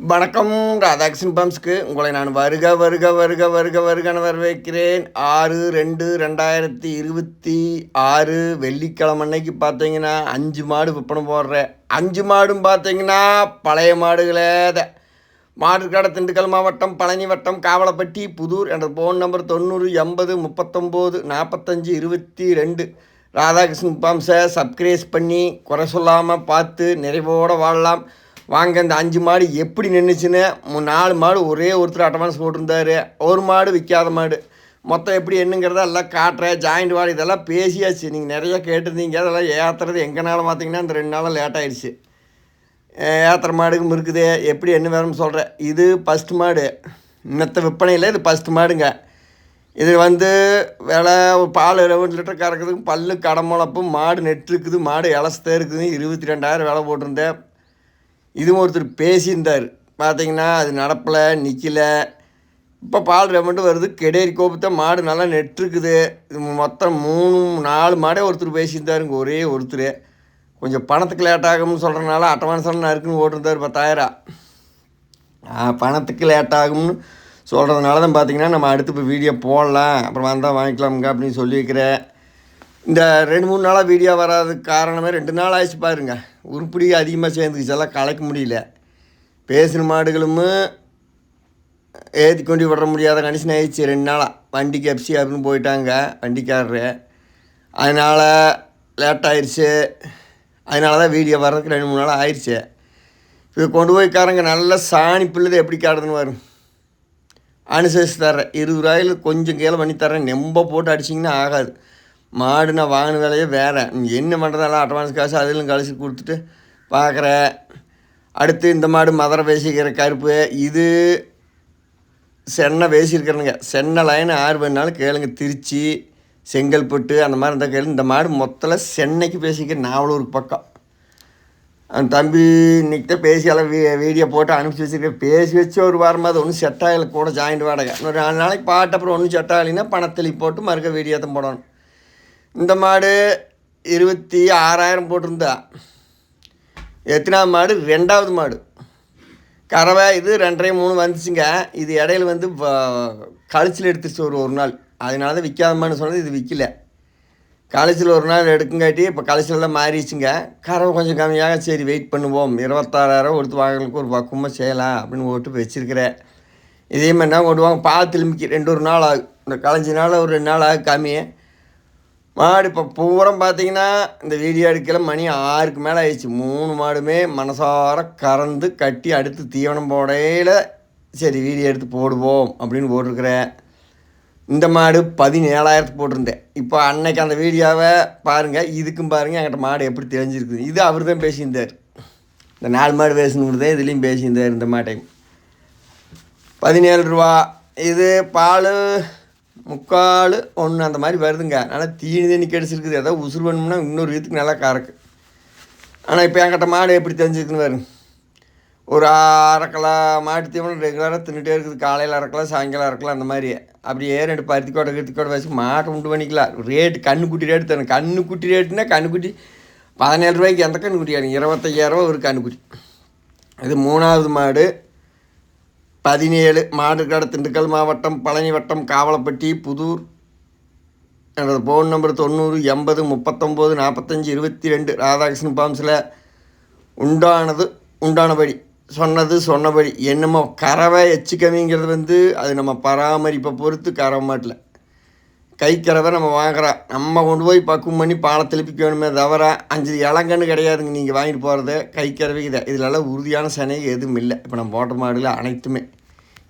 வணக்கம் ராதாகிருஷ்ணன் பம்ஸ்க்கு. உங்களை நான் வருக வருக வருக வருக வருகன வரவேற்கிறேன். ஆறு ரெண்டு ரெண்டாயிரத்தி இருபத்தி ஆறு வெள்ளிக்கிழமை அன்னைக்கு பார்த்தீங்கன்னா அஞ்சு மாடு விற்பனை போடுறேன் அஞ்சு மாடும் பார்த்தீங்கன்னா பழைய மாடுகளே தான் திண்டுக்கல் மாவட்டம் பழனி வட்டம் காவலப்பட்டி புதூர் என்ற ஃபோன் நம்பர் தொண்ணூறு எண்பது முப்பத்தொம்போது நாற்பத்தஞ்சு இருபத்தி ரெண்டு. ராதாகிருஷ்ணன் பம்ஸை சப்ஸ்கிரைஸ் பண்ணி குறை சொல்லாமல் பார்த்து நிறைவோடு வாழலாம். வாங்க இந்த அஞ்சு மாடு எப்படி நின்றுச்சுன்னு நாலு மாடு ஒரே ஒருத்தர் அட்வான்ஸ் போட்டிருந்தாரு. ஒரு மாடு விற்காத மாடு. மொத்தம் எப்படி என்னங்கிறத எல்லாம் காட்டுறேன் ஜாயிண்ட் வாடு இதெல்லாம் பேசியாச்சு. நீங்கள் நிறையா கேட்டிருந்தீங்க. அதெல்லாம் ஏற்றுறது எங்கனாலும் பார்த்தீங்கன்னா இந்த ரெண்டு நாளும் லேட் ஆயிடுச்சு. ஏத்திர மாடுக்கும் இருக்குது. எப்படி என்ன வேணும்னு சொல்கிறேன் இது ஃபஸ்ட் மாடு. இன்னத்த விற்பனையில் இது ஃபஸ்ட் மாடுங்க. இது வந்து விலை ஒரு பால் இருபது லிட்டர் கறக்குறதுக்கும் பல்லு கடமுளப்பு மாடு நெட்டு இருக்குது மாடு இலசத்தே இருக்குது. இருபத்தி ரெண்டாயிரம் விலை போட்டிருந்தேன். இதுவும் ஒருத்தர் பேசியிருந்தார். பார்த்தீங்கன்னா அது நடப்பில் நிற்கல இப்போ பால் ரெமெண்ட் வருது. கெடேரி கோபத்தை மாடு நல்லா நெட்டுருக்குது. இது மொத்தம் மூணு நாலு மாடே ஒருத்தர் பேசியிருந்தாருங்க. ஒரே ஒருத்தர். கொஞ்சம் பணத்துக்கு லேட் ஆகும்னு சொல்கிறனால அட்வான்ஸாக நறுக்குன்னு ஓட்டிருந்தார் பத்தாயிரம் பணத்துக்கு லேட் ஆகும்னு சொல்கிறதுனால தான் பார்த்தீங்கன்னா நம்ம அடுத்து இப்போ வீடியோ போடலாம். அப்புறம் வந்தால் வாங்கிக்கலாமுங்க அப்படின்னு சொல்லியிருக்கிறேன். இந்த ரெண்டு மூணு நாளாக வீடியோ வராதுக்கு காரணமே ரெண்டு நாள் ஆயிடுச்சு பாருங்க. உருப்படி அதிகமாக சேர்ந்துக்குச்சு. எல்லாம் கலைக்க முடியல. பேசின மாடுகளும் ஏற்றி கொண்டு விட முடியாத கண்டிஷன் ஆயிடுச்சு. ரெண்டு நாளாக வண்டிக்கு எப்சி அப்படின்னு போயிட்டாங்க. வண்டிக்காரரு. அதனால் லேட் ஆயிடுச்சு. அதனால தான் வீடியோ வர்றதுக்கு ரெண்டு மூணு நாள் ஆயிடுச்சு. இப்போ கொண்டு போய் காரங்க நல்ல சாணி பிள்ளைது எப்படி காடுதுன்னு வரும் அனுசரித்து தர்றேன். இருபது ரூபாயில் கொஞ்சம் கீழே பண்ணி தரேன் நெம்ப போட்டு அடிச்சிங்கன்னா ஆகாது. மாடு நான் வாங்கின வேலையே வேறு. என்ன பண்ணுறதெல்லாம் அட்வான்ஸ் காசு அதிலும் கழிச்சு கொடுத்துட்டு பார்க்குறேன் அடுத்து இந்த மாடு மதுரை பேசிக்கிற கருப்பு. இது சென்னை பேசியிருக்கிறனுங்க சென்னை லைன் ஆறு வேணுனாலும் கேளுங்க. திருச்சி செங்கல்பட்டு அந்த மாதிரி இருந்தால் கேளு இந்த மாடு மொத்தத்தில் சென்னைக்கு பேசிக்கிற நாவலூருக்கு பக்கம். அந்த தம்பி இன்னைக்கு தான் பேசி எல்லாம் வீ வீடியோ போட்டு அனுப்பிச்சி வச்சிருக்கேன் பேசி வச்சு ஒரு வாரமாக ஒன்றும் செட் ஆகலை. கூட ஜாயிண்ட் வாடகை. இன்னொரு நாலு நாளைக்கு பாட்டு அப்புறம் ஒன்றும் செட் ஆகலைன்னா பணத்தளி போட்டு மறுக்க வீடியோ தான் போடணும். இந்த மாடு இருபத்தி ஆறாயிரம் போட்டிருந்தா. எத்தனாவது மாடு ரெண்டாவது மாடு. கறவை இது ரெண்டரை மூணு வந்துச்சுங்க. இது இடையில வந்து கழிச்சில் எடுத்துருச்சு ஒரு ஒரு நாள். அதனால தான் விற்காதமான்னு சொன்னது இது விற்கல கழிச்சில் ஒரு நாள் எடுக்குங்காட்டி இப்போ கழிச்சிலலாம் மாறிடுச்சுங்க. கறவை கொஞ்சம் கம்மியாக சரி வெயிட் பண்ணுவோம். இருபத்தாறாயிரம் கொடுத்து வாங்கலுக்கு ஒரு பக்குவமாக செய்யலாம் அப்படின்னு போட்டு வச்சுருக்கிறேன். இதே மாதிரி தான் கொண்டு வாங்க பால் திரும்பிக்கு ரெண்டு ஒரு நாள் ஆகும். இந்த களைஞ்சி நாள் ஒரு ரெண்டு நாள் ஆகும் கம்மி மாடு இப்போ பூரம் பார்த்தீங்கன்னா இந்த வீடியோ எடுக்கல மணி ஆறுக்கு மேலே ஆயிடுச்சு. மூணு மாடுமே மனசார கறந்து கட்டி அடுத்து தீவனம் போடையில் சரி வீடியோ எடுத்து போடுவோம் அப்படின்னு போட்டிருக்கிறேன். இந்த மாடு பதினேழாயிரத்து போட்டிருந்தேன். இப்போ அன்னைக்கு அந்த வீடியோவை பாருங்கள் இதுக்கும் பாருங்கள் என்கிட்ட மாடு எப்படி தெரிஞ்சிருக்குது. இது அவர் தான் பேசியிருந்தார். இந்த நாலு மாடு பேசணுன்னு தான் இதுலேயும் பேசியிருந்தார் இந்த மாட்டையும். பதினேழு ரூபா. இது பால் முக்கால் ஒன்று அந்த மாதிரி வருதுங்க. ஆனால் தீனி தண்ணி கிடச்சிருக்குது ஏதோ உசுறு வேணும்னா இன்னொரு இதுக்கு நல்லா கறக்கு ஆனால் இப்போ என்கிட்ட மாடு எப்படி தெரிஞ்சிருக்குன்னு பாருங்க. ஒரு அரைக்கலா மாட்டு தீவனம் ரெகுலராக தின்னுட்டே இருக்குது. காலையில் அரைக்கலாம் சாயங்காலம் அரைக்கலாம் அந்த மாதிரி. அப்படியே ரெண்டு பருத்தி கோட்டை கிருத்தி கோட்டை வச்சு மாட்டை உண்டு பண்ணிக்கலாம். ரேட்டு கண்ணுக்குட்டி ரேட்டு தரணும் கண்ணுக்குட்டி ரேட்டுனா கண்ணுக்குட்டி பதினேழு ரூபாய்க்கு எந்த கண்ணுக்குட்டி ஆகும் இருபத்தையாயிரரூவா ஒரு கண்ணுக்குட்டி இது மூணாவது மாடு. பதினேழு மாடுகாடு திண்டுக்கல் மாவட்டம் பழனி வட்டம் காவலப்பட்டி புதூர் எனது ஃபோன் நம்பர் தொண்ணூறு எண்பது முப்பத்தொம்போது நாற்பத்தஞ்சு இருபத்தி ரெண்டு ராதாகிருஷ்ணன் பாம்ஸில் உண்டானது உண்டானபடி சொன்னது சொன்னபடி. என்னமோ கறவை எச்சு கம்மிங்கிறது வந்து அது நம்ம பராமரிப்பை பொறுத்து கறவை மாட்டில். கை கறவை நம்ம வாங்குறோம். நம்ம கொண்டு போய் பக்குவம் பண்ணி பாலை திருப்பிக்கணுமே தவிர அஞ்சு இளங்கன்னு கிடையாதுங்க. நீங்கள் வாங்கிட்டு போகிறது கை இதை இதிலெல்லாம் உறுதியான சனை எதுவும் இல்லை. இப்போ நம்ம போட்ட மாடுகள் அனைத்துமே.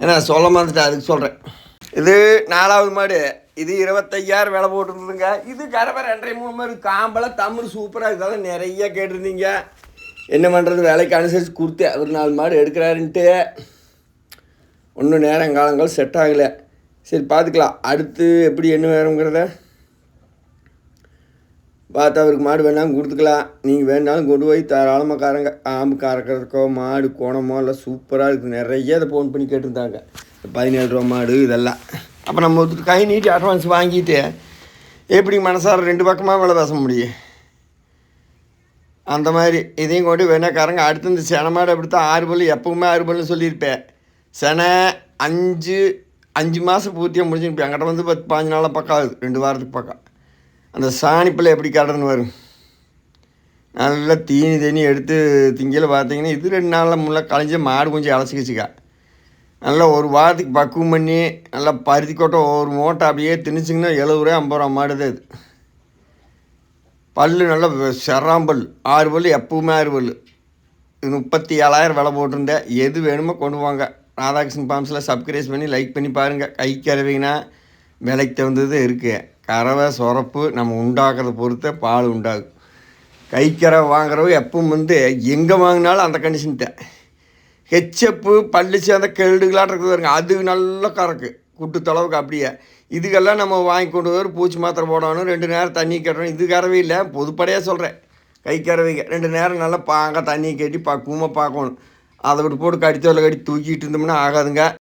ஏன்னா சொல்ல மறந்துட்டு அதுக்கு சொல்கிறேன் இது நாலாவது மாடு. இது இருபத்தையாயிரம் விலை போட்டுருந்துங்க இது கரவை ரெண்டரை மூணு மாதிரி காம்பெல்லாம் தமிழ் சூப்பராக இதெல்லாம் நிறைய கேட்டிருந்தீங்க. என்ன பண்ணுறது விலைக்கு அனுசரித்து கொடுத்து அவர் நாலு மாடு எடுக்கிறாருன்ட்டு. ஒன்றும் நேரம் காலங்கள் செட் ஆகலை. சரி பார்த்துக்கலாம். அடுத்து எப்படி என்ன வேணுங்கிறத? பார்த்து அவருக்கு மாடு வேணாலும் கொடுத்துக்கலாம். நீங்கள் வேணாலும் கொண்டு போய் தாராளமாக காரங்க ஆம்பு கறக்கிறதுக்கோ மாடு கோணமோ எல்லாம் சூப்பராக இருக்குது நிறைய அதை ஃபோன் பண்ணி கேட்டிருந்தாங்க. பதினேழு ரூபா மாடு இதெல்லாம். அப்போ நம்ம ஒருத்தர் கை நீட்டி அட்வான்ஸ் வாங்கிட்டு எப்படி மனசார ரெண்டு பக்கமாக வேலை பேச முடியும்? அந்த மாதிரி இதையும் கொண்டு வேணாக்காரங்க அடுத்து இந்த சென மாடு அப்படி தான் ஆறு பல்லு எப்பவுமே ஆறு பல்லுன்னு சொல்லியிருப்பேன். செனை அஞ்சு அஞ்சு மாதம் பூர்த்தியாக முடிஞ்சுருப்பேன் என்கிட்ட வந்து பத்து பாஞ்சு நாளாக பக்கம் ஆகுது. ரெண்டு வாரத்துக்கு பக்கம் அந்த சாணிப்பில் எப்படி கடன்னு வரும். நல்லா தீனி தீனி எடுத்து திங்கல பார்த்தீங்கன்னா இது ரெண்டு நாளில் முள்ள களைஞ்சி மாடு கொஞ்சம் அலசிக்கிச்சுக்கா நல்லா ஒரு வாரத்துக்கு பக்குவம் பண்ணி நல்லா பருத்தி கொட்டை ஒரு மூட்டை அப்படியே திணிச்சிங்கன்னா எழுபது ரூபா ஐம்பது ரூபா மாடு தான் இது. பல் நல்லா செராம்பல் ஆறு பல் எப்பவுமே ஆறு பல் இது முப்பத்தி ஏழாயிரம் விலை போட்டிருந்தேன். எது வேணுமோ கொண்டு வாங்க ராதாகிருஷ்ணன் பாம்ஸில் சப்ஸ்கிரைஸ் பண்ணி லைக் பண்ணி பாருங்கள் கை கறவைனா விலைக்கு தகுந்தது இருக்குது கறவை சொரப்பு நம்ம உண்டாக்குறத பொறுத்த பால் உண்டாகும். கைக்கறவை வாங்குறவங்க எப்பவும் வந்து எங்கே வாங்கினாலும் அந்த கண்டிஷன் தான். ஹெச்சப்பு பல்லு சேர்ந்த கெழுடுகளாட்டம் இருக்குது பாருங்க. அது நல்லா கறக்கு. குட்டு தொலைவுக்கு அப்படியே. இதுக்கெல்லாம் நம்ம வாங்கி கொண்டு வர பூச்சி மாத்திரை போடணும். ரெண்டு நேரம் தண்ணி கட்டணும். இது கறவை இல்லை. பொதுப்படையாக சொல்கிறேன் கை கறவைங்க. ரெண்டு நேரம் நல்லா பாங்க தண்ணி கட்டி பக்குவமாக பார்க்கணும். அதை விட்டு போட்டு கடித்தோலை கட்டி தூக்கிட்டு இருந்தோம்னா ஆகாதுங்க.